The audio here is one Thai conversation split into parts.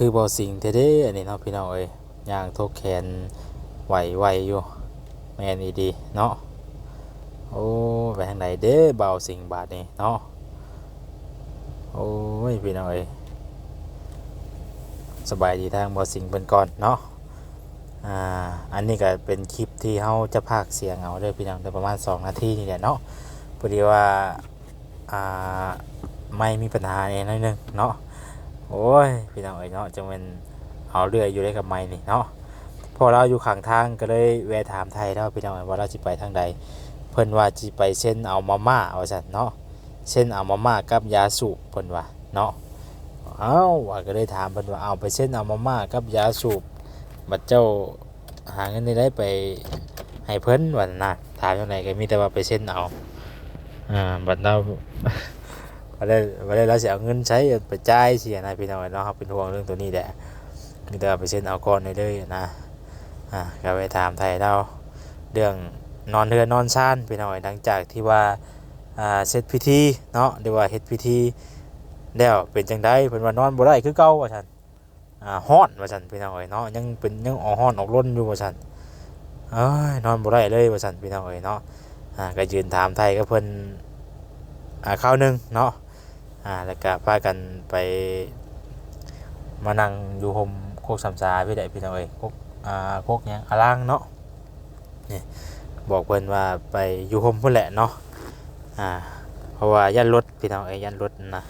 คือบอสิงเท่ๆอันนี้เนาะพี่น้องเอ้ยย่างทกแขนไหวไหวอยู่แมนอีดีเนาะโอ้ไปทางไหนเด้เบาสิงบาทนี่เนาะโอ้ยพี่น้องเอ้ยสบายดีทางบอสิงเป็นก่อนเนาะอ่าอันนี้ก็เป็นคลิปที่เฮาจะพากเสียงเอาเด้อพี่น้องแต่ประมาณ 2 นาทีนี่แหละเนาะพอดีว่าอ่าไม่มีปัญหาเองนิดนึงเนาะ โอ้ยพี่น้องเอ้ยเนาะจังเป็นเอาเรืออยู่ได้กับไม้นี่เนาะพอเราอยู่ข้างทางก็เลยแวะถามไทยแล้วพี่น้องว่าเราจะไปทางใด เพิ่นว่าจะไปเส้นเอามาม่าเอาสั่นเนาะเส้นเอามาม่ากับยาสูบเพิ่นว่าเนาะเอ้าว่าก็เลยถามเพิ่นว่าเอาไปเส้นเอามาม่ากับยาสูบบัดเจ้าหาเงินได้ไปให้เพิ่นว่าน่ะถามจังไดก็มีแต่ว่าไปเส้นเอาอ่าบัดเรา ว่าได้ว่าได้เราสิเอาเงินใช้ไปจ่ายสินะพี่น้องเนาะครับเป็นห่วงเรื่องตัวนี้แหละมีแต่ไปเซ็นเอาก่อนเลยนะอ่าก็ไปถามไทยเราเรื่องนอนเรือนอนซ่านพี่น้องหลังจากที่ว่าอ่าเสร็จพิธีเนาะหรือว่าเฮ็ดพิธีแล้วเป็นจังไดเพิ่นว่านอนบ่ได้คือเก่าว่าซั่นอ่าฮ้อนว่าซั่นพี่น้องเอ้ยเนาะยังเป็นยังออกฮ้อนออกร้นอยู่ว่าซั่นเอ้ยนอนบ่ได้เลยว่าซั่นพี่น้องเอ้ยเนาะอ่าก็ยืนถามไทยกับเพิ่นอ่าคราวหนึงเนาะ อ่าแล้วก็พากันไปมานั่งอยู่ห่มโคกสามสาพี่ใดพี่น้องเอ้ยโคกอ่าโคกเนี้ยอาล่างเนาะนี่บอกเพิ่นว่าไปอยู่ห่มพุ่นแหละเนาะอ่าเพราะว่ายันรถพี่น้องเอ้ยยันรถนะ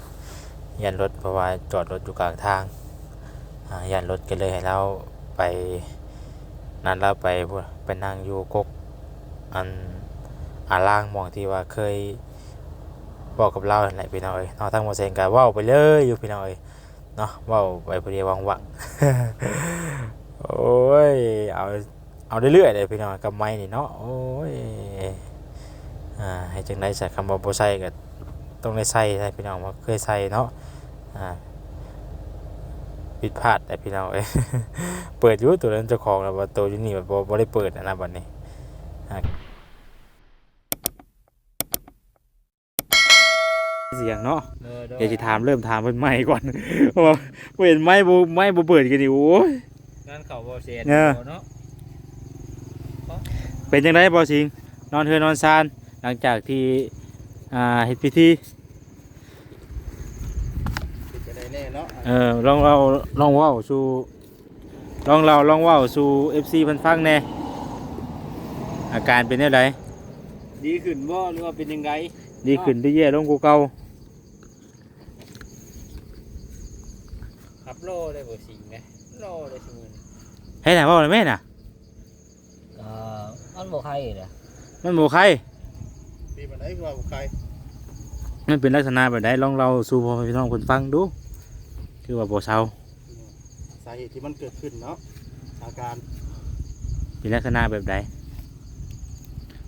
ยันรถเพราะว่าจอดรถอยู่กลางทางอ่ายันรถก็เลยให้เราไปนั่นเราไปไปนั่งอยู่กกอันอาล่างมองที่ว่าเคย บอกกับเราแหละพี่น้อยเนาะทั้งหมดเซงก็เว้าไปเลยอยู่พี่น้อยเนาะเว้าไปพอดีวังวังโอ้ยเอาเอาเรื่อยๆเลยพี่น้องกับไม้นี่เนาะโอ้ยอ่าให้จังได๋ใส่คำว่าบ่ใส่ก็ต้องได้ใส่ใช่พี่น้องว่าเคยใส่เนาะอ่าผิดพลาดแต่พี่น้องเอ้ยเปิดอยู่ตัวนั้นเจ้าของแล้วว่าตัวอยู่นี่แบบบ่บ่ได้เปิดนะบัดนี้ เสียงเนาะเดี๋ยวจะถามเริ่มถามเป็นไม้ก่อนเพราะว่าบ่เห็นไม้บ่ไม้บ่เปิดกันดิโอ้ยงานเขาบ่เสียเออเนาะเป็นจังไดบ่สิงนอนเฮือนนอนซานหลังจากที่อ่าเฮ็ดพิธีเป็นจะได้แน่เนาะเออลองเราลองเว้าสู่ลองเราลองเว้าสู่ FC เพิ่นฟังแหน่อาการเป็นจังไดดีขึ้นบ่หรือว่าเป็นยังไงดีขึ้นดีแย่ลงกว่าเก่า ขับโลได้บ่สิงนะโลได้สมือเฮ็ดให้เว้าได้แม่น่ะเอ่อมันบ่ใครเลยมันบ่ใครปีมันได้ว่าใครมันเป็นลักษณะแบบใดลองเราสู่พ่อแม่พี่น้องเพิ่นฟังดู คือว่าบ่เซาสาเหตุที่มันเกิดขึ้นเนาะอาการเป็นลักษณะแบบใด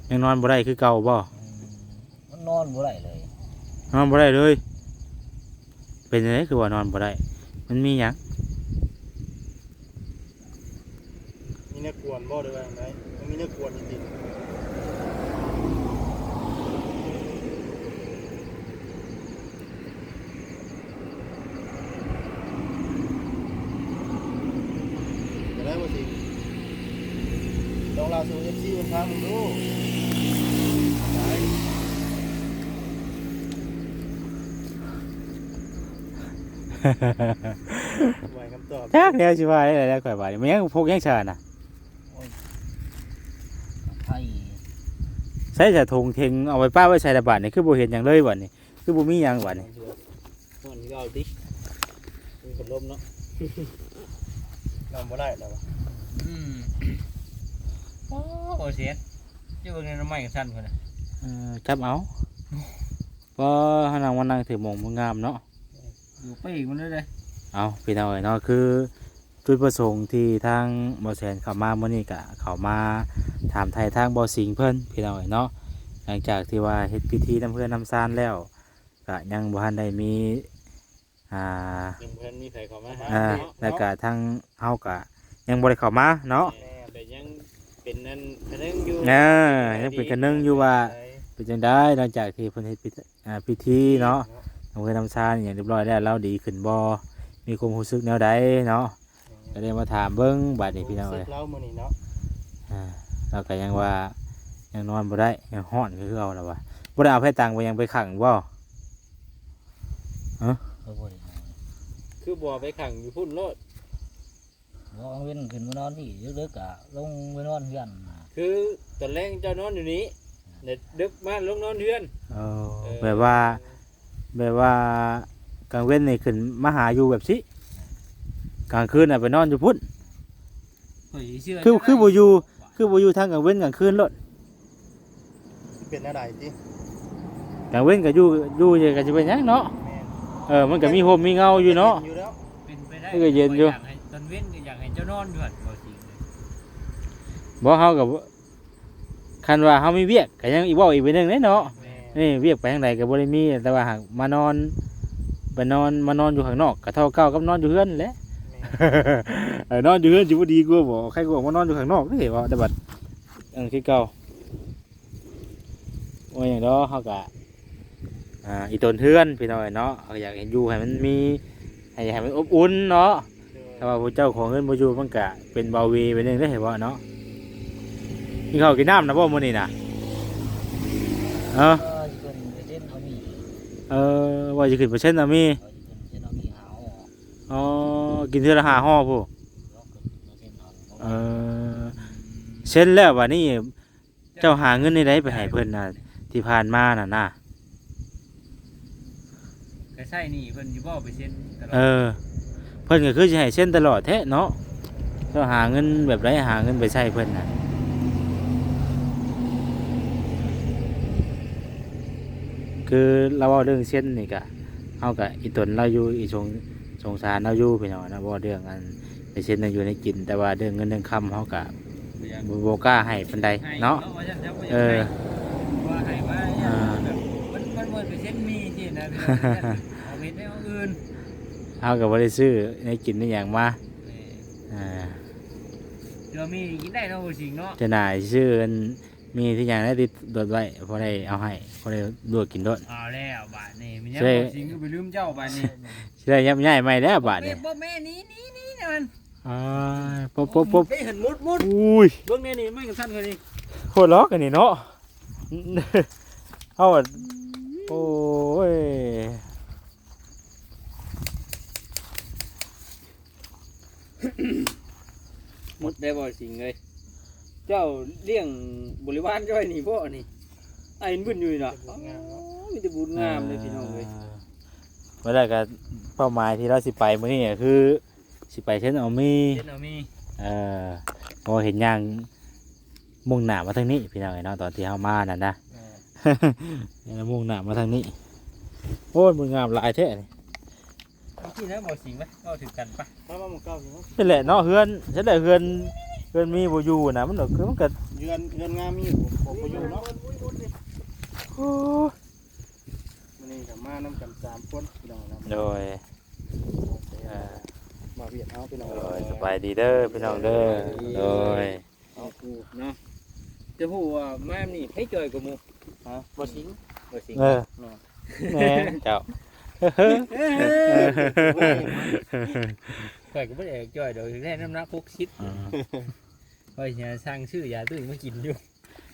ยังนอนบ่ได้คือเก่าบ่อืมมันนอนบ่ได้เลยนอนบ่ได้เลย เป็นจังไดคือว่านอนบ่ได้ มันมีหยังมีเนื้อกวนบ่หรือว่าไดมันมีเนื้อกวนจริงๆจะได้บ่สิลองลาสู่ FC มันฟังดูได้ ไว้คำตอบจักแล้วสิว่าได้แล้วข่อยว่านี่มันยังพกยังชาน่ะไข่ใส่จะทงเทงเอาไว้ป้าไว้ใส่ระบาดนี่คือบ่เห็นหยังเลยบัดนี้ คือบ่มีหยังบัดนี้มันก็เอาดิมีคนลมเนาะนำบ่ได้แล้ววะอืมโอ้โหเสียอยู่ในน้ำไม้กันสั้นคนน่ะเออจับเอาบ่หานั่งมานั่งถือหมองบ่งามเนาะ อยู่ไปอีกมันเลยเลยเอาพี่น้องเอ้ยเนาะคือจุดประสงค์ที่ทางบอแสนเข้ามาเมื่อนี้กะเขามาถามไทยทางบอสิงเพิ่นพี่น้องเอ้ยเนาะหลังจากที่ว่าเฮ็ดพิธีน้ำเพื่อนน้ำซานแล้วก็ยังบ่ทันได้มีอ่ายังบ่ทันมีใครเข้ามาหาอ่าเนาะแล้วก็ทางเฮาก็ยังบ่ได้เข้ามาเนาะแน่แต่ยังเป็นนั่นคะนึงอยู่เออยังเป็นคะนึงอยู่ว่าเป็นจังได๋หลังจากที่เพิ่นเฮ็ดพิธีอ่าพิธีเนาะ น้ำเพื่อนน้ำซานอย่างเรียบร้อยแล้วเราดีขึ้นบ่มีความรู้สึกแนวใดเนาะก็เลยมาถามเบิ่งบัดนี้พี่น้องเสเลร็ยจแล้วมื้อนี้เนาะอ่าเราก็ยังว่ายังนอนบ่ได้ยังฮ้อนคือเอาแล้วว่าบ่ได้เอาไผตังไปยังไปขังบ่เออบ่ได้นอนคือบ่ไปขังอยู่พุ่นโลดบ่เอาเว้นขึ้นมานอนที่ดึกๆอะลงไปนอนเฮือนน่ะคือตอนแรกเจ้านอนอยู่นี้เด็ดดึกมาลงนอนเฮือนเออเออแบบว่า แบบว่ากลางเว้นนี่ขึ้นมาหาอยู่แบบสิกลางคืนน่ะไปนอนอยู่พุ่น ข่อยเชื่อคือจะได้คือบ่อยู่ คือบ่อยู่ทางกลางเว้นกลางคืนโลดสิเป็นอะไรติกลางเว้นก็อยู่อยู่จะก็จะเป็นหยังเนาะแม่นเออมันก็มีโฮมมีเงาอยู่เนาะ อยู่แล้วเป็นไปได้เออเย็นอยู่ข้ากให้ตอนเว้นก็อยากให้เจ้านอนอยู่หั่นบ่จริงเลยบ่เฮากับคันว่าเฮามีเวียกก็ยังอีกเว้าอีกไปหนึงเด้เนาะแม่ นี่เวียกไปทางใดก็บ่ได้มีแต่ว่าหากมานอนไปนอนมานอนอยู่ข้างนอกก็เท่าเก่ากับนอนอยู่เฮือนแหละแม่นเออนอนอยู่เฮือนสิบ่ดีกว่าบ่ใครก็บอกว่านอนอยู่ข้างนอกเด้ว่าแต่บัดอันคือเก่าโอ้ยอย่างเนาะเฮาก็อ่าอีตนเฮือนพี่น้อยเนาะเขาอยากเห็นอยู่ให้มันมีให้ให้มันอบอุ่นเนาะถ้าว่าผู้เจ้าของเงินบ่อยู่มันก็เป็นเบาวีไปหนึงได้เห็นบ่เนาะกินข้าวกินน้ำนะบ่มื้อนี้น่ะเออ ก็สิขึ้นไปเต้นเอามี เออว่าสิขึ้นเปอร์เซ็นต์น่ะมีก็สิขึ้นเต้นเอามีหาออกอ๋อกินเทื่อละห้าห่อผู้ลองขึ้นไปเต้นเอาเพราะเอว่าอเซ็นแล้วบัดนี้เจ้าหาเงินในใดไปให้เพิ่นน่ะที่ผ่านมาน่ะนะก็ใช่นี่เพิ่นสิบ่ไปเซ็นตลอดเออ เพิ่นก็คือสิให้เซ็นตลอดแท้เนาะเจ้าหาเงินแบบไรหาเงินไปใช้เพิ่นน่ะ คือเราเอาเรื่องเส้นนี่กะเอากะอีตนเราอยู่อีสงสงสารเราอยู่พี่น้องนะบ่เรื่องอันไปเส้นนั่นอยู่ในกิน แต่ว่าเรื่องเงินเรื่องคำเขากะบ่บ่กล้าให้ปานใดให้เนาะว่าจังจังว่าเออว่าให้ว่าอ่าแบบมันมันบ่ไปเซ็นมีที่นะพี่น้องเอาเม็ดให้เอาอื่นเอากับบ่ได้ซื้อในกินในอย่างมานี่อ่าเดี๋ยวมีกินได้เนาะบ่จริงเนาะจะหน่ายซื้ออัน มีที่อย่างได้ติดโดดไว้พอได้เอาให้พอได้ลวกกินโดด เอาแล้วบาดนี้มันยังใช่ บ่จริงก็ไปลืมเจ้าบาดนี้สิได้ยับย่ายไม่ได้วบาดเนี่ยบ่แม่นี่นี่นี่นะมันอ่าปุ๊บปุ๊บปุ๊บไปเห็นมุดมุดอุ้ยเบิ่งแน่นี่ไม่กันสั้นกว่านี้โคตรล็อกกันนี่เนาะ เอาอะโอ้ยมุดได้บ่จริงเลย เจ้าเลี้ยงบริวารจ้อยนี่บ่นี่ไอ้เห็นบุญอยู่นี่เนาะอ๋อมีแต่บุญงามเลยพี่น้องเอ้ยเมื่อไรก็เป้าหมายที่เราสิไปมื้อนี้ก็คือ สิไปเช่นเอามีเห็นเอามีเอ่อพอเห็นอย่างมุ่งหน้ามาทางนี้ พี่น้องไอ้เนาะตอนที่เฮามานั่นนะแล้วมุ่งหน้ามาทางนี้ โอ้ยมึงงามหลายแท้นี่เอาที่นะบ่จริงไหมเอาถึงกันปะมามาหมู่เก่าสิเนาะ นี่แหละเนาะเฮือนฉันได้เฮือน เฮือนมีบ่อยู่นะมันก็คือมันก็เรือนเรือนงามมีอยู่ผมบ่อยู่เนาะโอ้ยมื้อนี้ก็มานํกันสามคนพี่น้องนะโดยเอ่อมาเวียดเฮาพี่น้องโดยสบายดีเด้อพี่น้องเด้อโดยเอาคูเนาะจะพูดว่าแม่นี่ให้จ่อยกว่าหมู่ฮะบ่สิงบ่จริงเออแหม่เจ้า ข่อยก็บ่ได้จ่อยดอกถึงได้น้ำหนัก60อืมข่อยสิสร้างชื่อยาตุ้ยมากินอยู่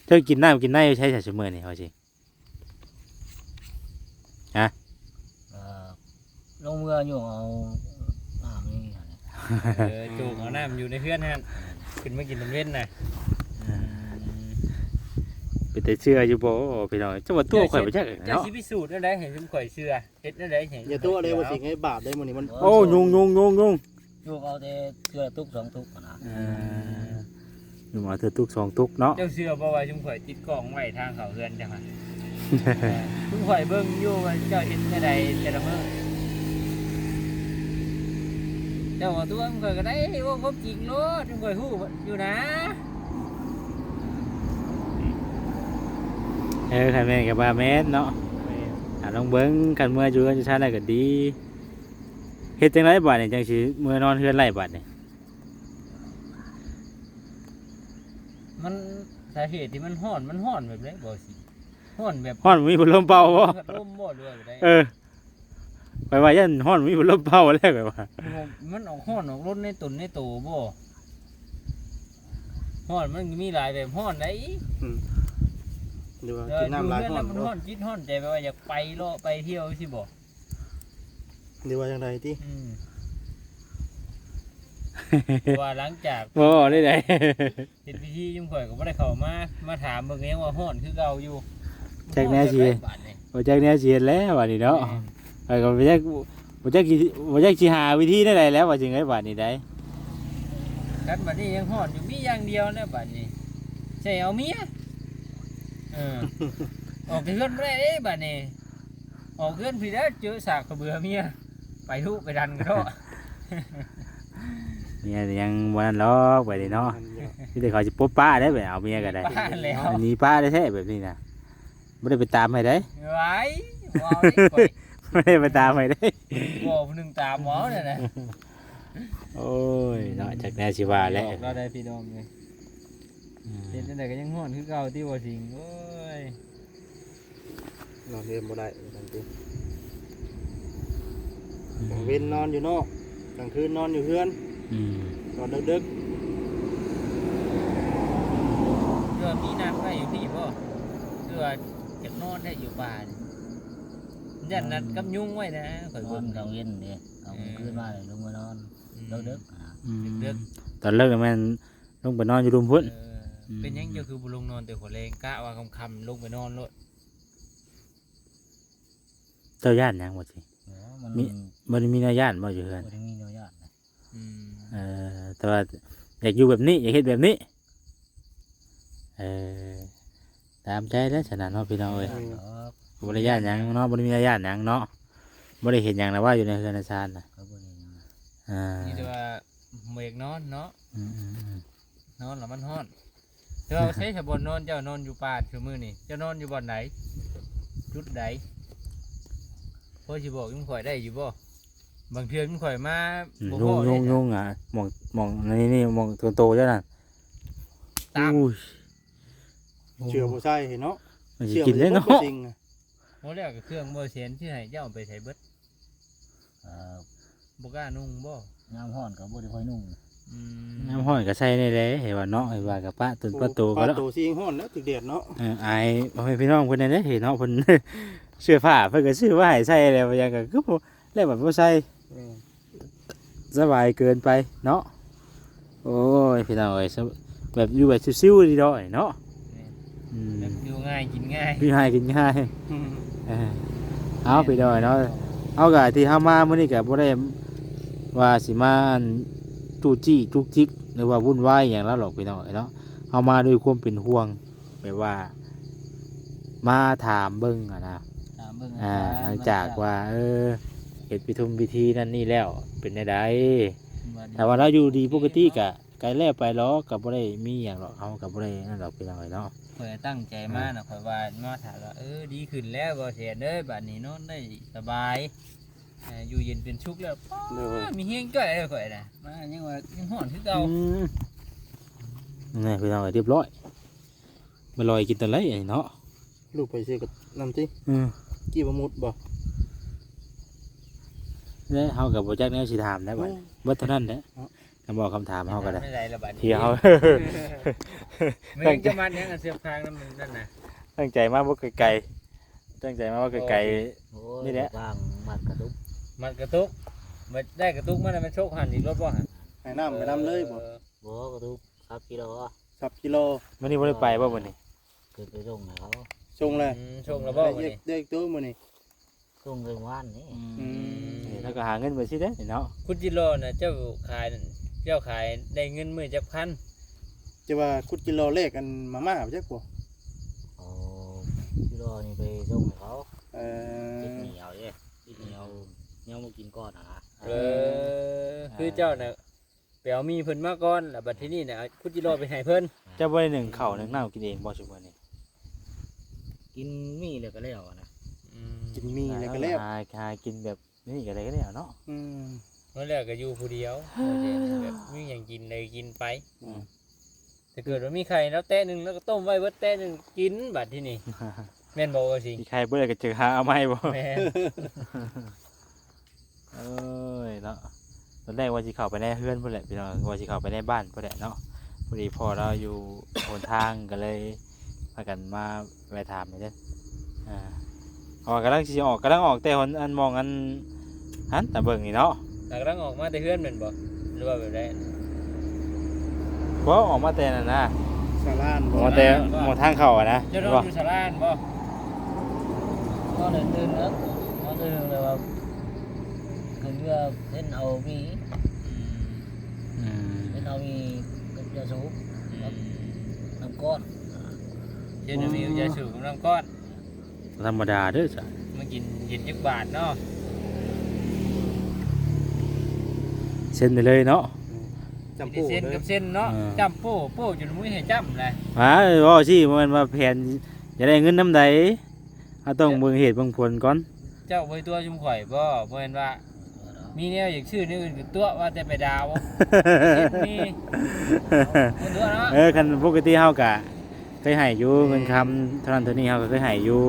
เจ้ากินน้ำกินในใช้ใช้มื้อนี่เอาจริงเอ่อลงเมื่ออยู่เอาน้ำนี่หั่นแหละเออจูงเอาน้ำอยู่ในเพื่อนนั่นขึ้นมากินน้ำเว้นน่ะเป็นแต่เชื่ออยู่บ่พี่น้องเจ้าว่าตัวข่อยบ่จักเจ้าเนาะสิพิสูจน์ได้เห็นซุมข่อยเชื่อเฮ็ดได้เห็นอย่าตัวเลยบ่สิงให้บาปได้มื้อนี้มันโอ้ยุงยุงยุงยุง อยู่เอาแต่เชื่อทุกสองทุกอะนะเอออยู่มาเธอตุกสองตุกเนาะ เจ้าเชื่อบ่ว่าซุมข่อยติดกล้องไว้ทางเขาเฮือนจังหั่นซุมข่อยเบิ่งอยู่ว่าเจ้าเฮ็ดได้ใดแต่ละมื้อเจ้าว่าตัวซุมข่อยก็ได้ว่าความจริงโลดซุมข่อยฮู้อยู่นะเออคันแม่นกับว่าแม่นเนาะอ่าลองเบิ่งกันเมื่ออยู่กันอยู่ชาติได้ก็ดี เฮ็ดจังไดบัดนี่จังสิเมื่อนอนเฮือนไร่บัดนี่มันสาเหตุที่มันฮ้อนมันฮ้อนแบบไดบ่สิฮ้อนแบบฮ้อนมีพัดลมเป่าบ่พัดลมบ่ด้วยบ่ได้เออไปว่ายันฮ้อนมีบ่ลมเผาแล้วไปว่ามันออกห้อนออกรถในตนในโตบ่ห้อนมันมีหลายแบบห้อนได้หรือว่าเออกินน้ำลายอยู่ห้อเรื่อนงมันห้อนจิตห้อนใจไปว่าอยากไปเลาะไปเที่ยวสิบ่ หรือว่าจังไดติอืมว่าหลังจากบ่ได้ไดเฮ็ดพิธีจุ่มข่อยก็บ่ได้เข้ามามาถามเบิ่งเองว่าห้อนคือเก่าอยู่แจ็คแน่สิฮ้อนแบบไรบาดนี่บ่จักแน่สิเฮ็ดแล้วบัดนี้เนาะไปก็บ่จักบ่จักสิบ่จักสิหาวิธีได้แล้วว่าจังไดบัดนี้ได้กันบัดนี้ยังห้อนอยู่มีอย่างเดียวแล้วบัดนี้ใช่เอาเมียเออออกไปเฮือนบ่ได้เด้บัดนี้ออกเฮือนพี่แล้วเจอสากกระเบือเมีย ไปทุไปดันก็เถอะเนี่ยยังบ่นั่นหรอกบัดนี้เนาะที่ได้เขาสิปบป้าได้ไปเอาเมียก็ได้บ้าแล้วอันนี้ป้าได้แท้แบบนี้นะบ่ได้ไปตามให้ได้ไว้ว้าวนี่ข่อยบ่ได้ไปตามให้ได้ บ่ผู้หนึงตามหมอเนี่ยนะโอ้ยเนาะจักแน่สิว่าแล้วบอกเราได้พี่น้องเลยเฮ็ดจังไดก็ยังฮ้อนคือเก่าที่บ่สิงโอ้ย นอนเรียนบ่ได้จังติ กลางเว้นนอนอยู่นอกกลางคืนนอนอยู่เฮือนอืมตอนดึกเรือมีน้ำได้อยู่พี่บ่เรือจะนอนได้อยู่บ้านยันนัดกับยุงไว้นะข่อยนอเบิ่นงกลางเว้นเด้เอาขึ้นมาเลยลงมานอนเลิกเลิกอะอืมดึกตอนเลิกแม่นลงไปนอนอยู่รุมพุ่น เออเป็นหยังเจ้าคือบ่ลงนอนแต่หัวแรงกะว่าค่ำๆลงไปนอนโลดเจ้าย่านหยังบ่สิ เนาะมันมีบ่ได้มีแนวย่านบ่อยู่เฮือนบ่ได้มีเนื้อยอดนะอืมเออแต่ว่าอยากอยู่แบบนี้ อยากเฮ็ดแบบนี้ เออตามใจแล้วฉะนั้นเนาะพี่น้องเอ้ย เนาะบ่ได้ย่านหยังเนาะบ่ได้มีแนวย่านหยังเนาะบ่ได้เห็นหยังนะว่าอยู่ในเฮือนในชานน่ะเขาบ่ได้หยังอ่านี่แต่ว่าเมฆนอนเนาะอืมอืมอืมนอนแล้วมันฮ้อนเจ้าใช้สบนนอนเจ้านอนอยู่ป่าคือมื้อนี่เจ้านอนอยู่บ่อนไหนจุดใด พ่อสิบอกยุ่งข่อยได้อยู่บ่บางเทื่อยุ่งข่อยมาอืมบ่ยุพงอยุงเลยยุงอะมองมองนี่นี่มองตัวโตเจ้านั่นตามอุ้ยๆเชื่อบ่ใช่เนาะมันสิเชื่อกินเลยเนาะบ่จริงอะโอ้แล้วก็เครื่องบ่เสียนที่ให้เจ้าเอาไปใส่เบิดเอ่อบ่กล้านุ่งบ่ยามร้อนก็บ่ได้ค่อยนุ่งอืมน้ำห้อยก็ใส่ในเลยเห็นว่าเนาะเห็นว่ากับป้าตุนป้าโตปก็ลาแล้วโตสิงฮ้อนแล้วถึกแดดเนาะเอออายพ่อแม่พี่น้องเพิ่นนั่นเด้เห็นเนาะเพิ่น เสื้อผ้าเพิ่นก็ซื้อไว้ให้ใส่แล้วว่าหยังก็คือบ่แล้วแบบบ่ใส่เออสบายเกินไปเนาะโอ้ยพี่น้องเอ้ยสบแบบอยู่แบบซิวๆดีดอยเนาะอืมแบบอยู่ง่ายกินง่ายพี่ให้กินง่ายอืมเออเอาไปดอยเนาะเอากะที่เฮามามื้อนี้ก็บ่ได้ว่าสิมาอันจู้จี้จุกจิกหรือว่าวุ่นวายหยังแล้วหรอกพี่น้องเอ้ยเนาะเฮามาด้วยความเป็นห่วงแบบว่า มาถามเบิ่งอะนะตาม เบิ่งอ่าหลังจากว่า เออเฮ็ดพิธีพิธีนั่นนี่แล้ว เป็นได้ไดแต่ว่าเราอยู่ดีปกติกะไกลแล้วไปหรอกก็บ่ได้มีหยังหรอกเฮาก็บ่ได้นั่นหรอกพี่น้องเอ้ยเนาะข่อยตั้งใจมาน่ะข่อยว่ามาถามว่าเออดีขึ้นแล้วบ่เสียเด้อบัดนี้นอนได้สบายอ่าอยู่เย็นเป็นสุขแล้วเด้ออ้ามีเฮงก้อยเลยข่อยน่ะมายังว่ายังฮ้อนคือเก่าอืมนี่พี่น้องเอ้ยเรียบร้อยมาลอยกินตะไลไอ้เนาะลูกไปซื้อกับน้ำติอืม กี่บ่มุดบ่แล้วเฮาก็บ่จักแนวสิถามได้บัดเบิดเท่านั้นแหละคำบอกคำถามเฮาก็ได้ไม่ได้ละบัดนี้ที่เฮาไม่ยังจะมันยังอันเสียบทางนั่นมันนั่นน่ะตั้งใจมาบ่ไกลๆตั้งใจมาว่าไกลโอ้นี่ยแหละบางมัดกระดุกมันกระตุกมันได้กระตุกมันน่ะมันโชคหันอีกรถบ่หันให้น้ำไปน้ำเลยบ่บ่กระดุกครับกิโลสับกิโลๆมื้อนี้บ่ได้ไปบ่มื้อนี้ขึ้นไปส่งให้เขา ชงเลยอืมโชคแล้วบ่ได้มื้อเยนี้กได้อีกตัวมื้อนี้ส่งเรื่องว่านนี่อืม นี่แล้วก็หาเงินไปสิเด้อเนาะคุณจิโร่น่ะเจ้าขายเจ้าขายได้เงินมื้อจักพันจะว่าคุดกิโลเลขกันมาม่าบ่จักบ่เอากิโลนี่ไปส่งให้เขาเอติดอเหนียวเด้ติดเหนียวเหนียวมากินก้อนอะนะเออคือเจ้าน่ะไปเอามีเพิ่นมาก่อนแล้วบัดทีนี้น่ะเอาคุณจิโร่ไปให้เพิ่น เจ้าบ่ได้หนึ่งข้าวหนึ่งน้ำกินเองบ่ซุมื้อนี้ กินมีเลยก็แล้วอะนะอืมกินมีแล้วก็แล้วหาหากินแบบนี้ก็ได้ก็ได้เนาะ อืม เมื่อแรกก็อยู่ผู้เดียวแบบมีหยังกินเลยกินไปอืมถ้าเกิดว่ามีไข่แล้วแต้หนึงแล้วก็ต้มไว้เบิดแต้หนึงกินบัดทีนี้แม่นบ่ว่าสิมีใครบ่ได้ก็จะหาเอามาให้บ่แม่นเอ้ยเนาะตอนแรกว่าสิเข้าไปในเฮือนพุ่นแหละพี่น้องว่าสิเข้าไปในบ้านพุ่นแหละเนาะพอดีพอเราอยู่ หนทางก็เลย พากันมาแวะถามนี่เด้ออ่าออกกำลังสิออกกำลังออกแต่หนอันมองอันหันแต่เบิ่งนี่เนาะหลักรังออกมาแต่เฮือนแม่นบ่หรือว่าแบบใดเพราะออกมาแต่นั่นนะสาลานอบ่อกมาแต่มองทางเข้าอะนะเจ้าเห็นนอบ่นอยู่ศาลานบ่ก็เลยตื่นแล้วก็ตื่นเลยว่าคือเรือเส้นเอามีอืมเส้นเอามีก็จะสูบอืมน้ำก้อน เช่นมียาสูบกำลังก้อนธรรมดาเด้อจ้ะมากินเย็นจักบาทเนาะเส้นไปเลยเนาะ จำมีปูแต่เส้นเลยกับเส้นเนาะอ่า จำโป้โป้จนมุ้ยให้จำเลยมาบ่สิมันมาแผนจะได้เงินน้ำใดเอาต้องเบิ่งเหตุเบิ่งผลก่อน เจ้าไว้ตัวจุ่มข่อยบ่บ่เห็นว่า มีแนวอย่างชื่อนี่อื่นคือตัวว่าแต่ไปดาวเส้นมีเอาตัวเนาะ เออคันปกติเฮากะเค ยให้อยู่เงินคำเท่านั้นเท่านี้เฮาก็เคยให้อยู่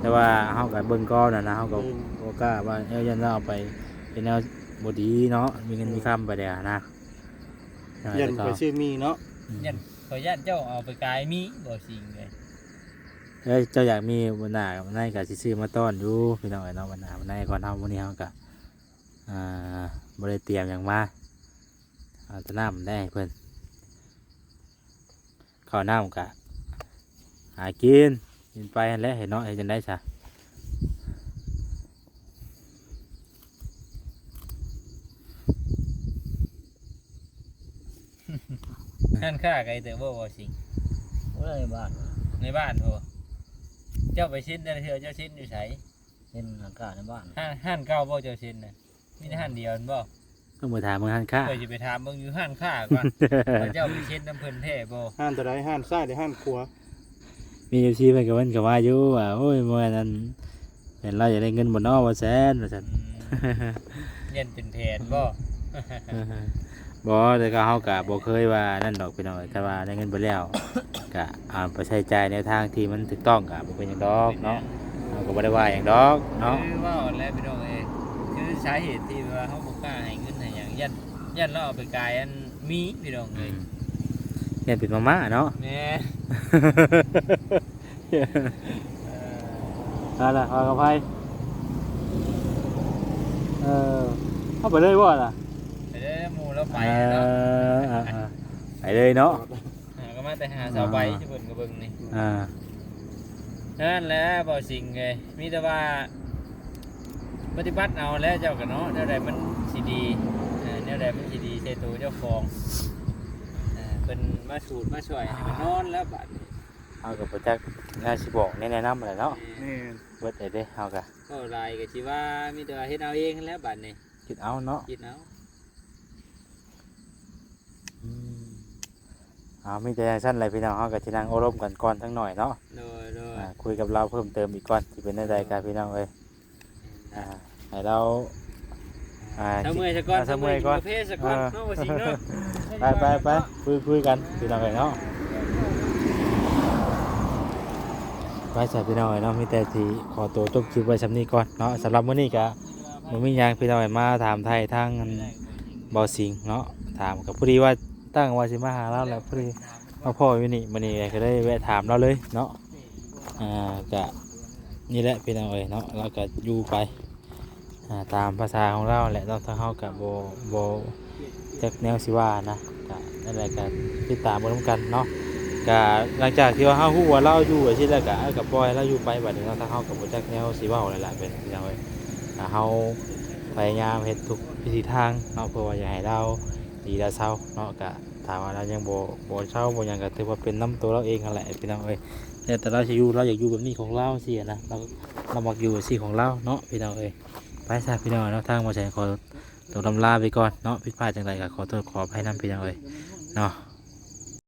แต่ว่าเฮาก็เบิ่งก่อนน่ะนะเฮาก็บ่กล้าว่าเออยันเราเอาไปเป็นแนวบ่ดีเนาะมีเงินมีคำไปเด้อนะยันไปชื่อมีเนาะยันขอญาตเจ้าเอาไปกายมีบ่สิ่งเลยเอ้ยเจ้าอยากมีวันหน้าวันไหนก็สิซื้อมาต้อนอยู่พี่น้องเอ้ยเนาะวันหน้าวันไหนก่อนเฮามื้อนี้เฮาก็อ่าบ่ได้เตรียมหยังมาเอาแต่น้ำได้ให้เพิ่นข้าวน้ำก็ หากินกินไปนั่นแหละเห็นเนาะเฮ็ดจังได๋ซะนั่นค่าไกลแต่บ่บ่สิ่งก็เลยบ้านในบ้านโหเจ้าไปชิ้นได้เถอะเจ้าชิ้นอยู่ไสเส้นอากาศในบ้านห้านห้านเก่าบ่เจ้าชิ้นน่ะมีแต่ห้านเดียวนั่นบ่ก็มาถามมึงหันค่าเคยจะไปถามเบิ่งอยู่ห้านค่าก่อนว่าเจ้าไปชิ้นน้ำเพิ่นแท้บ่ห้านตัวใดห้านซ้ายหรือห้านขวา มีอยู่ชีเพิ่นก็เพิ่นก็ว่าอยู่ว่าโอ้ยมื้อนั้นเห็นเราอยากได้เงินบ่เนาะว่าแสนว่าซั่นอืมเย็นเป็นแผนบ่ บ่แต่ก็เฮาก็บ่เคยว่านั่นดอกพี่น้องเอ้ยก็ว่าได้เงินไปแล้ว ก็เอาไปใช้จ่ายในทางที่มันถูกต้องก็บ่เป็นหยังดอกเนาะเฮาก็บ่ได้ว่าหยังดอกเนาะ คือว่าอ่อนแล้วพี่น้องเอ้ยคือสาเหตุที่ว่าเขาบ่กล้าให้เงินให้หยังยันยันเราเอาไปกายอันมีพี่น้องอืเอ้ยม เนี่ยเป็นมาม่าเนาะแหม่เอาล่ะเอากับไผเออเอาไปเลยบ่ล่ะไปเด้อหมู่เราไปเอเนาะออ่าๆไปเลยเนาะหาก็มาแต่หาสาวใบที่เพิ่นก็เบิ่งนี่อ่านั่นแหละบ่สิ่งไงมีแต่ว่า ปฏิบัติเอาแล้วเจ้าก็เนาะแนวใดมันสิดีเออแนวใดมันสิดีใส่ตัวเจ้าของ เออเพิ่นมาสูตรมาช่วยให้มันนอนแล้วบัดนี้เอากับประจักษ์งานสิบอกแนะนำอะไรเนาะแหม่นี่เบิดได้เด้เอากะก็ลายก็สิว่ามีแต่ว่าเฮ็ดเอาเองแล้วบัดนี้คิดเอาเนาะคิดเอาอืมเอามีแต่สั้นอะไรพี่น้องเฮาก็สินั่งโอารมกันก่อนทั้งหน่อยเนาะโดยโดยอ่าคุยกับเราเพิ่มเติมอีกก่อนสิเป็นในใดกันพี่น้องเอ้ยอ่าให้เรา อ่าถ้าเมื่อยซะก่อนอ่าถ้าเมื่อยก่อนเพศซะก่อนอ่าเนาะว่าสิงเนาะไปไปไปคุยคุยกันพี่น้องเอ้ยเนาะไปใส่พี่น้องเอ้ยเนาะมีแต่ที่ขอตัวจบคลิปไว้สำนี้ก่อนเนาะสำหรับมื้อนี้ก็บ่มีหยังพี่น้องเอ้ยมาถามไทยทางอันบอสิงเนาะถามกับพอดีว่าตั้งว่าสิมาหาเราแล้วพอดีมาพ่ออยู่นี่มันนี่ก็ได้แวะถามเราเลยเนาะอ่ากะนี่แหละพี่น้องเอ้ยเนาะเราก็อยู่ไปอ่า ตามภาษาของเราแหละเราทางเฮากับโบโบจักแนวสิว่านะกะนั่นแหละก็ติดตามเบิ่งกันเนาะกะหลังจากที่ว่าเฮาฮู้ว่าเราอยู่ว่าซี่แล้วก็เอากับปล่อยเราอยู่ไปบัดนี้เนาะทาเฮากับบ่จักแนวสิเว้าอะไรล่ะเป็นพี่น้องเอ้ยเฮาพยายามเฮ็ดทุกวิธีทางเนาะเพื่อว่าอยากให้เราดีและเศร้าเนาะก็ถามว่าเรายังบ่บ่เศร้าบ่หยังก็ถือว่าเป็นน้ำตัวเราเองนั่นแหละพี่น้องเอ้ยแต่แต่เราสิอยู่เราอยากอยู่แบบนี้ของเราสิอะนะเราเรามักอยู่สิของเราเนาะพี่น้องเอ้ย ไปซะพี่น้องเนาะทางบ่ใช่ขอตัวลำลาไปก่อนเนาะผิดพลาดจังไดก็ขอโทษขออภัยนํพี่น้องเอ้ยเนาะ